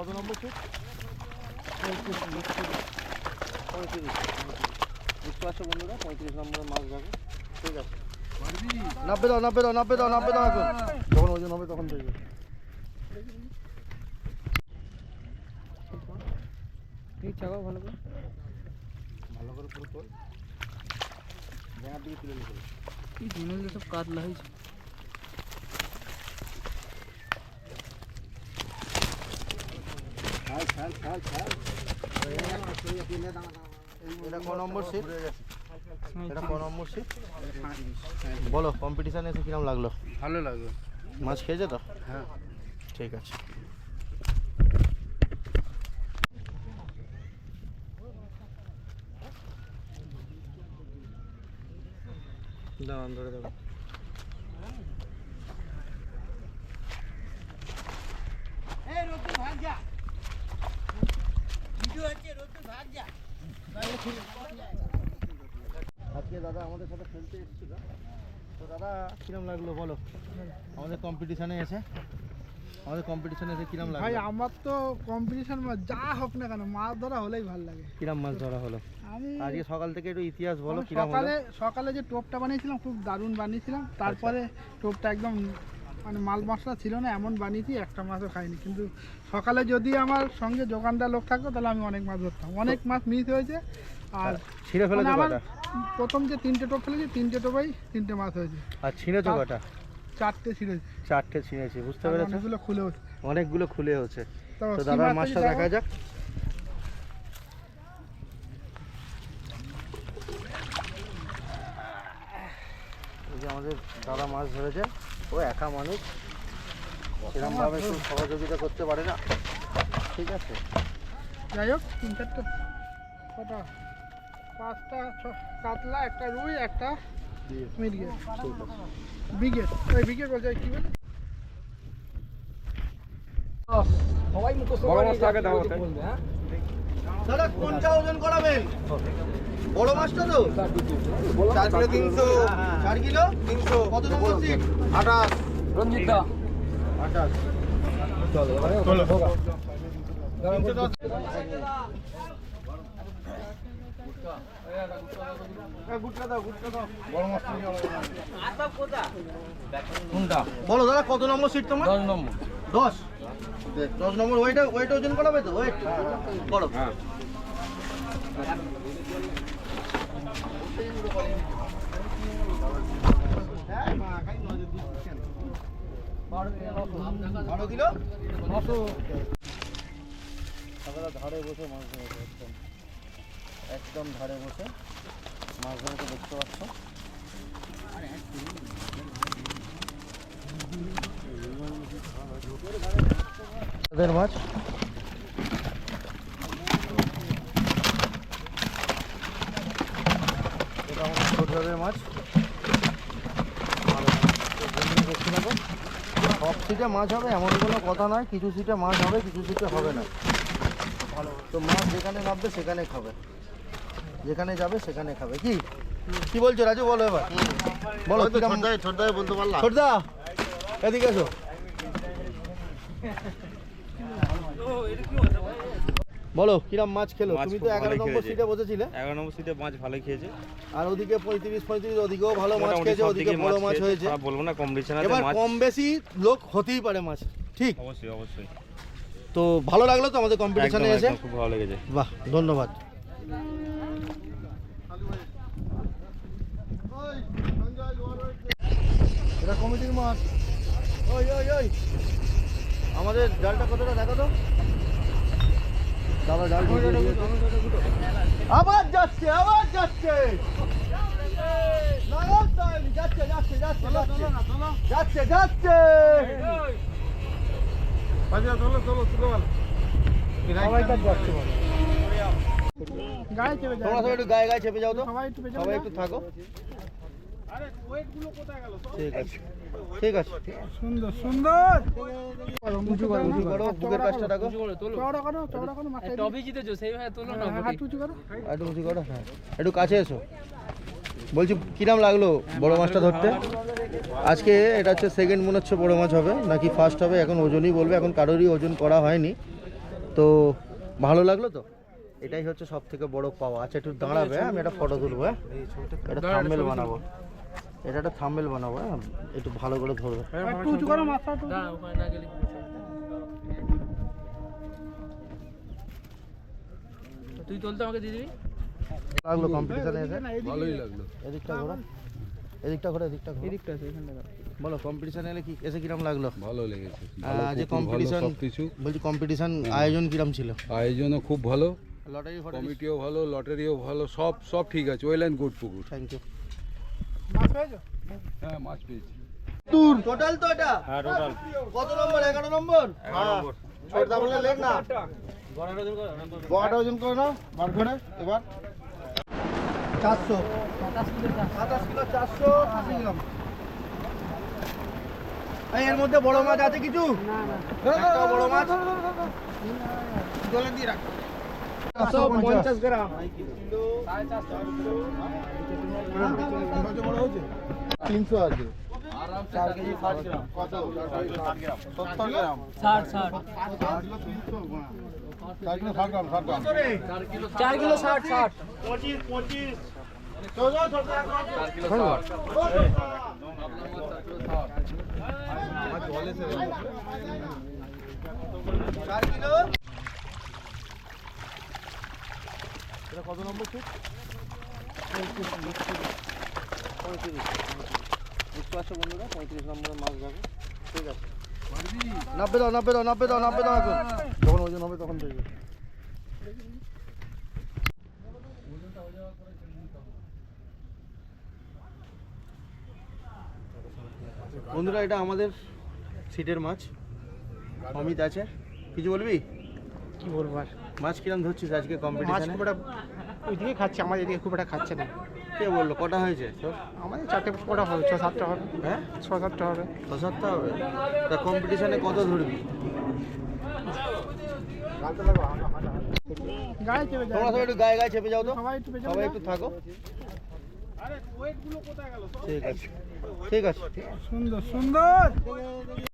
কত নম্বর সিট পঁয়ত্রিশ বুঝতে পারছ বন্ধুরা? পঁয়ত্রিশ নম্বরের মাছ যাবে। ঠিক আছে। নব্বই দাও নব্বই দাও নব্বই দাও নব্বই দাও এখন। যখন ওজন হবে তখন দেখবে। ঠিক চাকাও ভালো করে। ভালো করে পুরো তোল। জায়গার দিকে তুলে নিতে এই দিনে সব কাতলা হয়েছে ছাড় ছাড় ছাড় ছাড় এটা ক নম্বর সিট এটা ক নম্বর সিট বলো কম্পিটিশানে এসে কিরম লাগল? ভালো লাগবে মাছ খেয়েছে তো? হ্যাঁ। ঠিক আছে। দাও ধরে দেবো আজকে দাদা আমাদের সাথে খেলতে এসেছিল। তো দাদা কিরম লাগল বলো? আমাদের কম্পিটিশানে এসে? আমাদের কম্পিটিশানে এসে কিরম ভাই আমার তো কম্পিটিশন যা হোক না কেন মাছ ধরা হলেই ভালো লাগে। কিরম মাছ ধরা হলো? আমি আজকে সকাল থেকে একটু ইতিহাস বলো কিরম সকালে সকালে যে টোপটা বানিয়েছিলাম খুব দারুণ বানিয়েছিলাম। তারপরে টোপটা একদম মানে মাল মশলা ছিল না এমন বানিয়েছি একটা মাছও খাইনি। কিন্তু সকালে যদি আমার সঙ্গে দোকানদার লোক থাকতো তাহলে আমি অনেক মাছ ধরতাম। অনেক মাছ মিস হয়েছে আর ছিঁড়ে ফেলে ফেলেছো আমার প্রথম যে তিনটে টোপ ফেলেছি তিনটে টোপাই তিনটে মাছ হয়েছে। আর তার- কটা চারটে ছিঁড়েছে। চারটে ছিঁড়েছি বুঝতে পেরেছ? অনেকগুলো খুলে হচ্ছে অনেকগুলো খুলে হচ্ছে তো দাদার মাছটা দেখা যাক। আমাদের দাদা মাছ ধরেছে। ও একা মানুষ। সেরকমভাবে একটু সহযোগিতা করতে পারে না। ঠিক আছে। যাই হোক তিন চারটে কটা? পাঁচটা ছ- কাতলা একটা রুই একটা মিরগে ঠিক আছে। বিগেট। ওই বিগেট বলছে কি বলে? সবাই মুখস্থ আগে দাও ওটাই। দাদা কোনটা ওজন করাবেন? বড় মাছটা তো? চার কিলো তিনশো চার কিলো? তিনশো কত নম্বর সিট আঠাশ। রঞ্জিত দা। আঠাশ। তিনশো দশ। বলো দাদা কত নম্বর সিট তোমার? দশ নম্বর। দশ? দশ নম্বর ওইটা ওইটা ওজন করাবে তো? ওয়েট। বলো। হ্যাঁ। ধারে বসে মাছ ধরেছে একদম একদম ধারে বসে। মাছ ধরেছে দেখতে পাচ্ছ? তাদের মাছ। এটা আমাদের ছোটদের মাছ। আর তো বন্ধুরা দেখছি না সব সিটে মাছ হবে এমন কোনো কথা নয়। কিছু সিটে মাছ হবে কিছু সিটে হবে না। তো মাছ যেখানে নামবে সেখানে খাবে। যেখানে যাবে সেখানে খাবে। কি? কি বলছো রাজু? বলো এবার। বলো ছোটদাই বলতে পারলাম। ছোটদা এদিকে এসো। বলো কিরাম মাছ খেলো? তুমি তো এগারো নম্বর সিটে বসেছিলে। এগারো নম্বর সিটে মাছ ভালো খেয়েছে। আর ওদিকে পঁয়ত্রিশ পঁয়ত্রিশ ওদিকেও ভালো মাছ খেয়েছে ওদিকে বড় মাছ হয়েছে। বলব না কম্পিটিশন এবার মাছ কম বেশি লোক হতেই পারে মাছ। ঠিক? অবশ্যই অবশ্যই। তো ভালো লাগল তো আমাদের কম্পিটিশনে এসে? খুব ভালো লেগেছে। বাহ ধন্যবাদ। এটা কমিটির মাছ ওই ওই ওই। আমাদের জালটা কতটা দেখো তো? দাদা জাল আবার যাচ্ছে আবার যাচ্ছে। যাচ্ছে যাচ্ছে যাচ্ছে যাচ্ছে। যাচ্ছে সবাই একটু থাকো। ঠিক আছে। ঠিক আছে। সুন্দর সুন্দর। উঁচু করো উঁচু করো বুকের কাজটা রাখো। চওড়া করো চওড়া করো মাথায় দিয়ে। টবি জিতেছো সেইভাবে তোলো না হাত উঁচু করো। একটু উঁচু করো হ্যাঁ। একটু কাছে এসো। বলছি কিরাম লাগল বড় মাছটা ধরতে? আজকে এটা হচ্ছে সেকেন্ড মনে হচ্ছে বড় মাছ হবে নাকি ফার্স্ট হবে এখন ওজনই বলবে এখন কারোরই ওজন করা হয়নি। তো ভালো লাগল তো? এটাই হচ্ছে সব থেকে বড় পাওয়া। আচ্ছা একটু দাঁড়াবে হ্যাঁ? আমি একটা ফটো তুলবো হ্যাঁ। থাম্বেল বানাবো। এটা একটা থাম্বেল বানাবো হ্যাঁ? একটু ভালো করে ধরবে। একটু উঁচু করো মাথা না ওখানে না গেলে তুই তুলতে আমাকে দিয়ে দিবি? লাগল কম্পিটিশনে এসে? ভালোই লাগল। এদিকটা ঘোরা। এদিকটা ঘোরা এদিকটা ঘোরা। এদিকটা আছে এখানটা বলো কম্পিটিশনে এলে কি এসে কিরম লাগল? ভালো লেগেছে। যে কম্পিটিশন কিছু। বলছি কম্পিটিশন আয়োজন কিরম ছিল? আয়োজনও খুব ভালো। লটারি কমিটিও ভালো লটারিও ভালো সব সব ঠিক আছে। ওয়েল অ্যান্ড গুড পুকুর। থ্যাংক ইউ পেয়েছ? হ্যাঁ মাছ পেয়েছি। দূর টোটাল তো এটা? হ্যাঁ টোটাল। কত নম্বর? এগারো নম্বর? হ্যাঁ। ছোটদা বলে লেখ না। বড়টা ওজন করে নাও। বার করে এবার। চারশো। সাতাশ কিলো চারশো আশি গ্রাম। এই, এর মধ্যে বড় মাছ আছে কিছু? একটা বড় মাছ। জলে দিয়ে রাখ। পঞ্চাশ গ্রাম। তিনশো আছে। চার কিলো ষাট ষাট ষাট ষাট। চার কিলো? এটা কত নম্বর ছিল পঁয়ত্রিশ বুঝতে পারছ বন্ধুরা পঁয়ত্রিশ নম্বরের মাছ যাবে ঠিক আছে নব্বই দাও নব্বই দাও নব্বই দাও নব্বই দাও এখন। যখন ওজন হবে তখন দেখবে। বন্ধুরা এটা আমাদের সিটের মাছ। অমিত আছে। কিছু বলবি? কি বলব আর? মাছ কিরম ধরছিস আজকে মাছ কম্পিটিশনে খুব একটা ওইদিকে খাচ্ছে আমার এদিকে খুব একটা খাচ্ছে না। কে বলল? কটা হয়েছে? তোর আমাদের চারটে কটা হবে ছ সাতটা হবে। হ্যাঁ? ছ সাতটা হবে। ছ সাতটা হবে? তা কম্পিটিশনে কত ধরবি? গায়ে চেপে যায় তোমরা সবাই একটু গায়ে গায়ে চেপে যাও তো। সবাই একটু সবাই। একটু থাকো। ঠিক আছে। ঠিক আছে। সুন্দর সুন্দর।